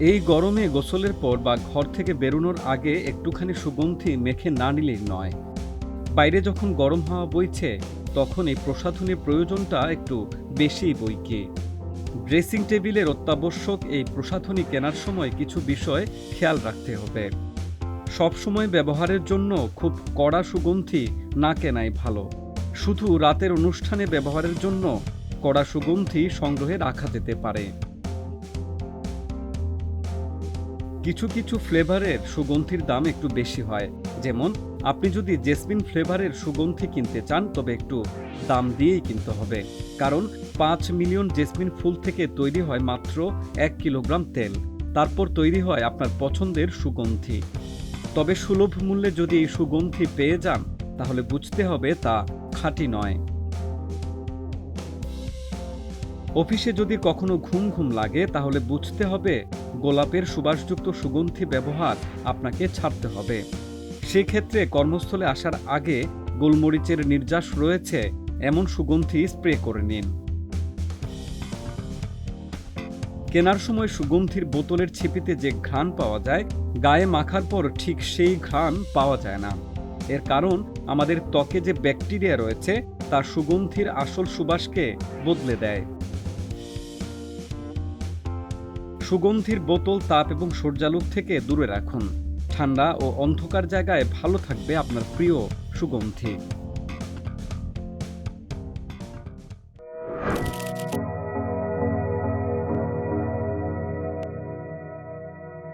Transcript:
এই গরমে গোসলের পর বা ঘর থেকে বেরোনোর আগে একটুখানি সুগন্ধি মেখে না নিলেই নয়। বাইরে যখন গরম হাওয়া বইছে, তখন এই প্রসাধনীর প্রয়োজনটা একটু বেশিই বইকে ড্রেসিং টেবিলের অত্যাবশ্যক এই প্রসাধনী কেনার সময় কিছু বিষয় খেয়াল রাখতে হবে। সবসময় ব্যবহারের জন্য খুব কড়া সুগন্ধি না কেনাই ভালো। শুধু রাতের অনুষ্ঠানে ব্যবহারের জন্য কড়া সুগন্ধি সংগ্রহে রাখা যেতে পারে। কিছু কিছু ফ্লেভারের সুগন্ধির দাম একটু বেশি হয়। যেমন, আপনি যদি জেসমিন ফ্লেভারের সুগন্ধি কিনতে চান, তবে একটু দাম দিয়েই কিনতে হবে। কারণ, পাঁচ মিলিয়ন জেসমিন ফুল থেকে তৈরি হয় মাত্র এক কিলোগ্রাম তেল। তারপর তৈরি হয় আপনার পছন্দের সুগন্ধি। তবে সুলভ মূল্যে যদি এই সুগন্ধি পেয়ে যান, তাহলে বুঝতে হবে তা খাঁটি নয়। অফিসে যদি কখনো ঘুম ঘুম লাগে, তাহলে বুঝতে হবে গোলাপের সুবাসযুক্ত সুগন্ধি ব্যবহার আপনাকে ছাড়তে হবে। সেক্ষেত্রে কর্মস্থলে আসার আগে গোলমরিচের নির্যাস রয়েছে, এমন সুগন্ধি স্প্রে করে নিন। কেনার সময় সুগন্ধির বোতলের ছিপিতে যে ঘ্রাণ পাওয়া যায়, গায়ে মাখার পর ঠিক সেই ঘ্রাণ পাওয়া যায় না। এর কারণ, আমাদের ত্বকে যে ব্যাকটেরিয়া রয়েছে তা সুগন্ধির আসল সুবাসকে বদলে দেয়। সুগন্ধির বোতল, তাপ এবং সূর্যালোক থেকে দূরে রাখুন। ঠান্ডা ও অন্ধকার জায়গায় ভালো থাকবে আপনার প্রিয় সুগন্ধি।